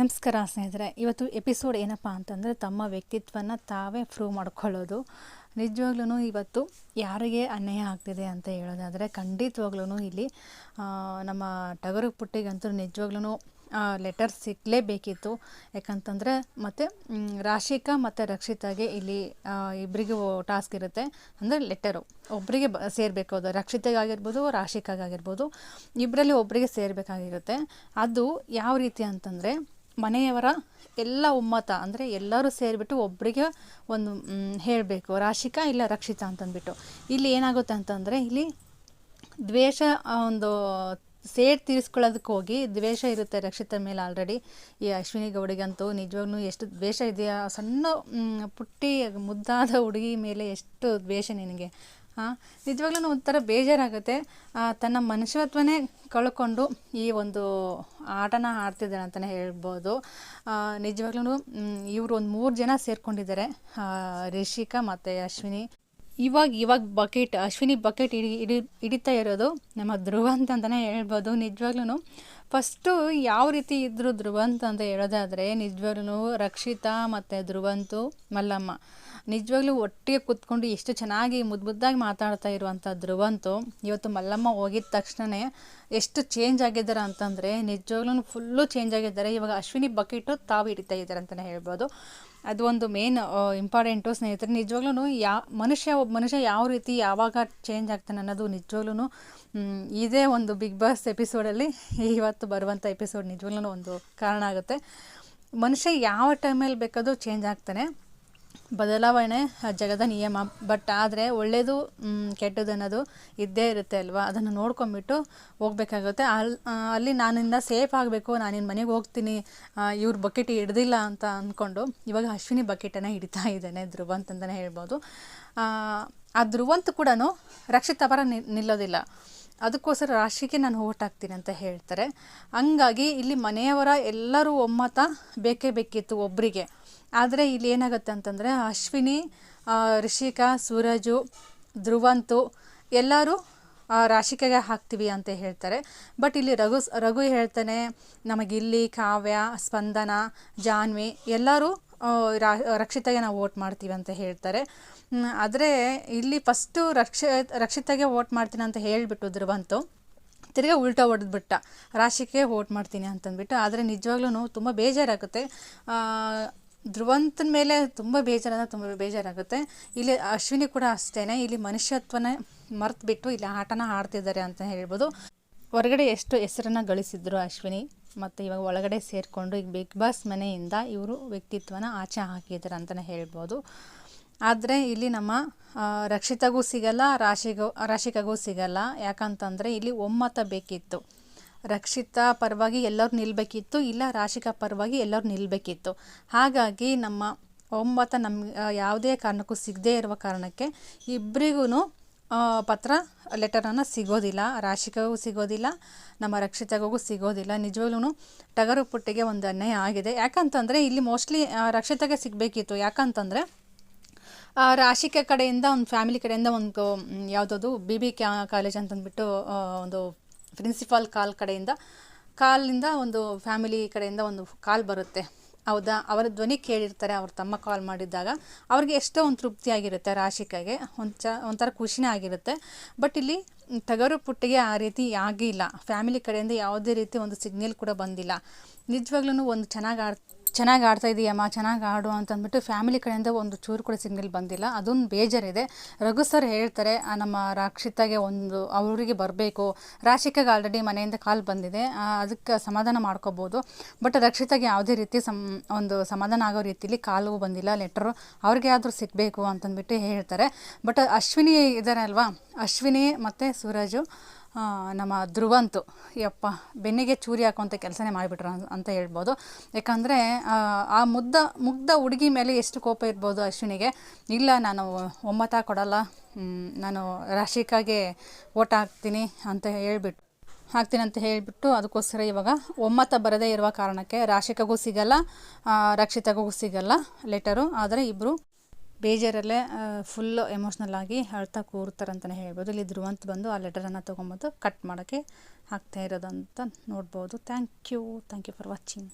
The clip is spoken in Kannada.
ನಮಸ್ಕಾರ ಸ್ನೇಹಿತರೆ, ಇವತ್ತು ಎಪಿಸೋಡ್ ಏನಪ್ಪ ಅಂತಂದರೆ ತಮ್ಮ ವ್ಯಕ್ತಿತ್ವನ ತಾವೇ ಪ್ರೂವ್ ಮಾಡ್ಕೊಳ್ಳೋದು. ನಿಜವಾಗ್ಲೂ ಇವತ್ತು ಯಾರಿಗೆ ಅನ್ಯಾಯ ಆಗ್ತಿದೆ ಅಂತ ಹೇಳೋದಾದರೆ ಖಂಡಿತವಾಗ್ಲೂ ಇಲ್ಲಿ ನಮ್ಮ ಟಗರು ಪುಟ್ಟಿಗಂತೂ ನಿಜವಾಗ್ಲೂ ಲೆಟರ್ ಸಿಗಲೇಬೇಕಿತ್ತು ಯಾಕಂತಂದರೆ ಮತ್ತು ರಾಶಿಕಾ ಮತ್ತು ರಕ್ಷಿತಾಗೆ ಇಲ್ಲಿ ಇಬ್ಬರಿಗೂ ಟಾಸ್ಕ್ ಇರುತ್ತೆ. ಅಂದರೆ ಲೆಟರು ಒಬ್ಬರಿಗೆ ಬ, ಸೇರಬೇಕು ಅದು. ರಕ್ಷಿತೆಗಾಗಿರ್ಬೋದು ರಾಶಿಕಾಗಿರ್ಬೋದು ಇಬ್ಬರಲ್ಲಿ ಒಬ್ಬರಿಗೆ ಸೇರಬೇಕಾಗಿರುತ್ತೆ. ಅದು ಯಾವ ರೀತಿ ಅಂತಂದರೆ ಮನೆಯವರ ಎಲ್ಲ ಒಮ್ಮತ ಅಂದರೆ ಎಲ್ಲರೂ ಸೇರಿಬಿಟ್ಟು ಒಬ್ಬರಿಗೆ ಒಂದು ಹೇಳಬೇಕು, ರಾಶಿಕಾ ಇಲ್ಲ ರಕ್ಷಿತಾ ಅಂತಂದ್ಬಿಟ್ಟು. ಇಲ್ಲಿ ಏನಾಗುತ್ತೆ ಅಂತಂದರೆ, ಇಲ್ಲಿ ದ್ವೇಷ ಒಂದು ಸೇಡ್ ತೀರಿಸ್ಕೊಳ್ಳೋದಕ್ಕೆ ಹೋಗಿ ದ್ವೇಷ ಇರುತ್ತೆ ರಕ್ಷಿತ ಮೇಲೆ ಆಲ್ರೆಡಿ ಈ ಅಶ್ವಿನಿ ಗೌಡಿಗಂತೂ ನಿಜವಾಗ್ಲೂ ಎಷ್ಟು ದ್ವೇಷ ಇದೆಯಾ? ಸಣ್ಣ ಪುಟ್ಟಿ, ಮುದ್ದಾದ ಹುಡುಗಿ ಮೇಲೆ ಎಷ್ಟು ದ್ವೇಷ ನಿನಗೆ? ನಿಜವಾಗ್ಲೂ ಒಂಥರ ಬೇಜಾರಾಗುತ್ತೆ. ತನ್ನ ಮನುಷ್ಯತ್ವನೇ ಕಳ್ಕೊಂಡು ಈ ಒಂದು ಆಟನ ಆಡ್ತಿದ್ದಾರೆ ಅಂತಲೇ ಹೇಳ್ಬೋದು. ನಿಜವಾಗ್ಲೂ ಇವರು ಒಂದು ಮೂರು ಜನ ಸೇರ್ಕೊಂಡಿದ್ದಾರೆ. ರಿಷಿಕಾ ಮತ್ತು ಅಶ್ವಿನಿ. ಇವಾಗ ಇವಾಗ ಬಕೆಟ್, ಅಶ್ವಿನಿ ಬಕೆಟ್ ಹಿಡಿ ಹಿಡಿ, ಹಿಡಿತಾ ಇರೋದು ನಮ್ಮ ಧ್ರುವ ಅಂತಲೇ ಹೇಳ್ಬೋದು. ನಿಜವಾಗ್ಲೂ ಫಸ್ಟು ಯಾವ ರೀತಿ ಇದ್ದರು ಧ್ರುವಂತ್ ಅಂತ ಹೇಳೋದಾದರೆ ನಿಜವಾಗ್ಲೂ ರಕ್ಷಿತಾ ಮತ್ತು ಧ್ರುವಂತು ಮಲ್ಲಮ್ಮ. ನಿಜವಾಗ್ಲೂ ಒಟ್ಟಿಗೆ ಕೂತ್ಕೊಂಡು ಎಷ್ಟು ಚೆನ್ನಾಗಿ ಮುದ್ದು ಮುದ್ದಾಗಿ ಮಾತಾಡ್ತಾ ಇರುವಂಥ ಧ್ರುವಂತು ಇವತ್ತು ಮಲ್ಲಮ್ಮ ಹೋಗಿದ ತಕ್ಷಣವೇ ಎಷ್ಟು ಚೇಂಜ್ ಆಗಿದ್ದಾರೆ ಅಂತಂದರೆ ನಿಜವಾಗ್ಲೂ ಫುಲ್ಲು ಚೇಂಜ್ ಆಗಿದ್ದಾರೆ. ಇವಾಗ ಅಶ್ವಿನಿ ಬಕೆಟು ತಾವು ಹಿಡಿತಾ ಇದ್ದಾರೆ ಅಂತಲೇ ಹೇಳ್ಬೋದು. ಅದು ಒಂದು ಮೇನ್ ಇಂಪಾರ್ಟೆಂಟು ಸ್ನೇಹಿತರೆ. ನಿಜವಾಗ್ಲೂ ಯಾ, ಮನುಷ್ಯ ಒಬ್ಬ ಮನುಷ್ಯ ಯಾವ ರೀತಿ ಯಾವಾಗ ಚೇಂಜ್ ಆಗ್ತಾನೆ ಅನ್ನೋದು ನಿಜವಾಗ್ಲೂ ಇದೇ ಒಂದು ಬಿಗ್ ಬಾಸ್ ಎಪಿಸೋಡಲ್ಲಿ ಇವತ್ತು ಬರುವಂಥ ಎಪಿಸೋಡ್ ನಿಜವಾಗ್ಲೂ ಒಂದು ಕಾರಣ ಆಗುತ್ತೆ. ಮನುಷ್ಯ ಯಾವ ಟೈಮಲ್ಲಿ ಬೇಕಾದರೂ ಚೇಂಜ್ ಆಗ್ತಾನೆ. ಬದಲಾವಣೆ ಜಗದ ನಿಯಮ. ಬಟ್ ಆದರೆ ಒಳ್ಳೆಯದು ಕೆಟ್ಟದ್ದು ಅನ್ನೋದು ಇದ್ದೇ ಇರುತ್ತೆ ಅಲ್ವಾ? ಅದನ್ನು ನೋಡ್ಕೊಂಬಿಟ್ಟು ಹೋಗ್ಬೇಕಾಗುತ್ತೆ. ಅಲ್ಲಿ ಅಲ್ಲಿ ನಾನಿಂದ ಸೇಫ್ ಆಗಬೇಕು ನಾನಿನ ಮನೆಗೆ ಹೋಗ್ತೀನಿ ಇವ್ರ ಬಕೆಟ್ ಹಿಡ್ದಿಲ್ಲ ಅಂತ ಅಂದ್ಕೊಂಡು ಇವಾಗ ಅಶ್ವಿನಿ ಬಕೆಟನ್ನು ಹಿಡಿತಾ ಇದ್ದಾನೆ ಧ್ರುವ ಅಂತಲೇ ಹೇಳ್ಬೋದು. ಆ, ಧ್ರುವಂತ್ ಕೂಡ ರಕ್ಷಿತ ಪರ ನಿಲ್ಲೋದಿಲ್ಲ. ಅದಕ್ಕೋಸ್ಕರ ರಾಶಿಗೆ ನಾನು ಓಟ್ ಹಾಕ್ತೀನಿ ಅಂತ ಹೇಳ್ತಾರೆ. ಹಂಗಾಗಿ ಇಲ್ಲಿ ಮನೆಯವರ ಎಲ್ಲರೂ ಒಮ್ಮತ ಬೇಕೇ ಬೇಕಿತ್ತು ಒಬ್ಬರಿಗೆ ಆದರೆ ಇಲ್ಲಿ ಏನಾಗುತ್ತೆ ಅಂತಂದರೆ ಅಶ್ವಿನಿ ರಿಷಿಕಾ, ಸೂರಜು, ಧ್ರುವಂತು ಎಲ್ಲರೂ ರಾಶಿಕೆಗೆ ಹಾಕ್ತೀವಿ ಅಂತ ಹೇಳ್ತಾರೆ. ಬಟ್ ಇಲ್ಲಿ ರಘು ರಘು ಹೇಳ್ತಾನೆ, ನಮಗಿಲ್ಲಿ ಕಾವ್ಯ, ಸ್ಪಂದನ, ಜಾನ್ವಿ ಎಲ್ಲರೂ ರಾ- ರಕ್ಷಿತಾಗೆ ನಾವು ವೋಟ್ ಮಾಡ್ತೀವಿ ಅಂತ ಹೇಳ್ತಾರೆ. ಆದರೆ ಇಲ್ಲಿ ಫಸ್ಟು ರಕ್ಷ, ರಕ್ಷಿತಗೆ ವೋಟ್ ಮಾಡ್ತೀನಿ ಅಂತ ಹೇಳಿಬಿಟ್ಟು ಧ್ರುವಂತು ತಿರ್ಗಾ ಉಲ್ಟಾ ಹೊಡೆದ್ಬಿಟ್ಟ ರಾಶಿಗೆ ವೋಟ್ ಮಾಡ್ತೀನಿ ಅಂತಂದ್ಬಿಟ್ಟು. ಆದರೆ ನಿಜವಾಗ್ಲೂ ತುಂಬ ಬೇಜಾರಾಗುತ್ತೆ. ಧ್ರುವಂತನ ಮೇಲೆ ತುಂಬ ಬೇಜಾರಾದ ತುಂಬ ಬೇಜಾರಾಗುತ್ತೆ. ಇಲ್ಲಿ ಅಶ್ವಿನಿ ಕೂಡ ಅಷ್ಟೇ ಇಲ್ಲಿ ಮನುಷ್ಯತ್ವನೇ ಮರೆತುಬಿಟ್ಟು ಇಲ್ಲಿ ಆಟನ ಆಡ್ತಿದ್ದಾರೆ ಅಂತ ಹೇಳ್ಬೋದು. ಹೊರಗಡೆ ಎಷ್ಟು ಹೆಸರನ್ನು ಗಳಿಸಿದ್ರು ಅಶ್ವಿನಿ? ಮತ್ತು ಇವಾಗ ಒಳಗಡೆ ಸೇರಿಕೊಂಡು ಈಗ ಬಿಗ್ ಬಾಸ್ ಮನೆಯಿಂದ ಇವರು ವ್ಯಕ್ತಿತ್ವನ ಆಚೆ ಹಾಕಿದ್ದಾರೆ ಅಂತಲೇ ಹೇಳ್ಬೋದು. ಆದರೆ ಇಲ್ಲಿ ನಮ್ಮ ರಕ್ಷಿತಗೂ ಸಿಗಲ್ಲ, ರಾಶಿಗೂ, ರಾಶಿಕಗೂ ಸಿಗಲ್ಲ. ಯಾಕಂತಂದರೆ ಇಲ್ಲಿ ಒಮ್ಮತ ಬೇಕಿತ್ತು. ರಕ್ಷಿತಾ ಪರವಾಗಿ ಎಲ್ಲರೂ ನಿಲ್ಲಬೇಕಿತ್ತು ಇಲ್ಲ ರಾಶಿಕಾ ಪರವಾಗಿ ಎಲ್ಲರೂ ನಿಲ್ಲಬೇಕಿತ್ತು ಹಾಗಾಗಿ ನಮ್ಮ ಒಮ್ಮತ ನಮ್ಗೆ ಯಾವುದೇ ಕಾರಣಕ್ಕೂ ಸಿಗದೇ ಇರುವ ಕಾರಣಕ್ಕೆ ಇಬ್ಬರಿಗೂ ಪತ್ರ ಲೆಟರನ್ನು ಸಿಗೋದಿಲ್ಲ ರಾಶಿಕಗೂ ಸಿಗೋದಿಲ್ಲ, ನಮ್ಮ ರಕ್ಷಿತಗೂ ಸಿಗೋದಿಲ್ಲ. ನಿಜವಾಗ್ಲೂ ಟಗರು ಪುಟ್ಟಿಗೆ ಒಂದು ಅನ್ಯಾಯ ಆಗಿದೆ. ಯಾಕಂತಂದರೆ ಇಲ್ಲಿ ಮೋಸ್ಟ್ಲಿ ರಕ್ಷಿತಗೆ ಸಿಗಬೇಕಿತ್ತು. ಯಾಕಂತಂದರೆ ರಾಶಿಕೆ ಕಡೆಯಿಂದ, ಒಂದು ಫ್ಯಾಮಿಲಿ ಕಡೆಯಿಂದ ಒಂದು ಯಾವುದಾದ್ರು ಬಿ ಬಿ ಕ್ಯಾ ಕಾಲೇಜ್ ಅಂತಂದ್ಬಿಟ್ಟು ಒಂದು ಪ್ರಿನ್ಸಿಪಾಲ್ ಕಾಲ್ ಕಡೆಯಿಂದ, ಕಾಲಿಂದ ಒಂದು ಫ್ಯಾಮಿಲಿ ಕಡೆಯಿಂದ ಒಂದು ಕಾಲ್ ಬರುತ್ತೆ. ಹೌದಾ? ಅವರ ಧ್ವನಿ ಕೇಳಿರ್ತಾರೆ, ಅವ್ರ ತಮ್ಮ ಕಾಲ್ ಮಾಡಿದ್ದಾಗ. ಅವ್ರಿಗೆ ಎಷ್ಟೋ ಒಂದು ತೃಪ್ತಿ ಆಗಿರುತ್ತೆ ರಾಶಿಕಾಗೆ ಒಂಚ ಒಂಥರ ಖುಷಿನೇ ಆಗಿರುತ್ತೆ. ಬಟ್ ಇಲ್ಲಿ ಟಗರು ಪುಟ್ಟಿಗೆ ಆ ರೀತಿ ಆಗಿಲ್ಲ. ಫ್ಯಾಮಿಲಿ ಕಡೆಯಿಂದ ಯಾವುದೇ ರೀತಿ ಒಂದು ಸಿಗ್ನಲ್ ಕೂಡ ಬಂದಿಲ್ಲ. ನಿಜವಾಗ್ಲೂ ಒಂದು ಚೆನ್ನಾಗಿ ಆಡ್, ಚೆನ್ನಾಗಿ ಆಡ್ತಾ ಇದೆಯಮ್ಮ ಚೆನ್ನಾಗಿ ಆಡು ಅಂತಂದ್ಬಿಟ್ಟು ಫ್ಯಾಮಿಲಿ ಕಡೆಯಿಂದ ಒಂದು ಚೂರು ಕೂಡ ಸಿಗ್ನಲ್ ಬಂದಿಲ್ಲ. ಅದೊಂದು ಬೇಜಾರಿದೆ. ರಘು ಸರ್ ಹೇಳ್ತಾರೆ ನಮ್ಮ ರಕ್ಷಿತಾಗೆ ಒಂದು ಅವರಿಗೆ ಬರಬೇಕು. ರಾಶಿಕಾಗೆ ಆಲ್ರೆಡಿ ಮನೆಯಿಂದ ಕಾಲ್ ಬಂದಿದೆ. ಅದಕ್ಕೆ ಸಮಾಧಾನ ಮಾಡ್ಕೋಬೋದು. ಬಟ್ ರಕ್ಷಿತಾಗೆ ಯಾವುದೇ ರೀತಿ ಸಮ್, ಒಂದು ಸಮಾಧಾನ ಆಗೋ ರೀತಿಲಿ ಕಾಲು ಬಂದಿಲ್ಲ ಲೆಟ್ರು ಅವ್ರಿಗೆ ಆದರೂ ಸಿಗಬೇಕು ಅಂತಂದ್ಬಿಟ್ಟು ಹೇಳ್ತಾರೆ. ಬಟ್ ಅಶ್ವಿನಿ ಇದ್ದಾರೆ ಅಲ್ವಾ? ಅಶ್ವಿನಿ ಮತ್ತು ಸೂರಜು ನಮ್ಮ ಧ್ರುವಂತು, ಯಪ್ಪ, ಬೆನ್ನಿಗೆ ಚೂರಿ ಹಾಕುವಂಥ ಕೆಲಸನೇ ಮಾಡಿಬಿಟ್ರು ಅಂತ ಹೇಳ್ಬೋದು. ಯಾಕಂದರೆ, ಆ ಮುದ್ದ ಮುಗ್ಧ ಹುಡುಗಿ ಮೇಲೆ ಎಷ್ಟು ಕೋಪ ಇರ್ಬೋದು ಅಶ್ವಿನಿಗೆ? ಇಲ್ಲ, ನಾನು ಒಮ್ಮತ ಕೊಡಲ್ಲ ನಾನು ರಾಶಿಕಾಗೆ ಓಟ ಹಾಕ್ತೀನಿ ಅಂತ ಹೇಳ್ಬಿಟ್ಟು ಹಾಕ್ತೀನಿ ಅಂತ ಹೇಳಿಬಿಟ್ಟು ಅದಕ್ಕೋಸ್ಕರ ಇವಾಗ ಒಮ್ಮತ ಬರದೇ ಇರುವ ಕಾರಣಕ್ಕೆ ರಾಶಿಕಗೂ ಸಿಗಲ್ಲ ರಕ್ಷಿತಗೂ ಸಿಗಲ್ಲ ಲೆಟರು. ಆದರೆ ಇಬ್ಬರು ಬೇಜಾರಲ್ಲೇ ಫುಲ್ಲು ಎಮೋಷ್ನಲ್ ಆಗಿ ಅಳ್ತಾ ಕೂರ್ತಾರೆ ಅಂತಲೇ ಹೇಳ್ಬೋದು. ಇಲ್ಲಿ ಧ್ರುವಂತ್ ಬಂದು ಆ ಲೆಟರನ್ನು ತೊಗೊಂಬಂದು ಕಟ್ ಮಾಡೋಕ್ಕೆ ಹಾಕ್ತಾ ಇರೋದು ಅಂತ ನೋಡ್ಬೋದು. Thank you thank you for watching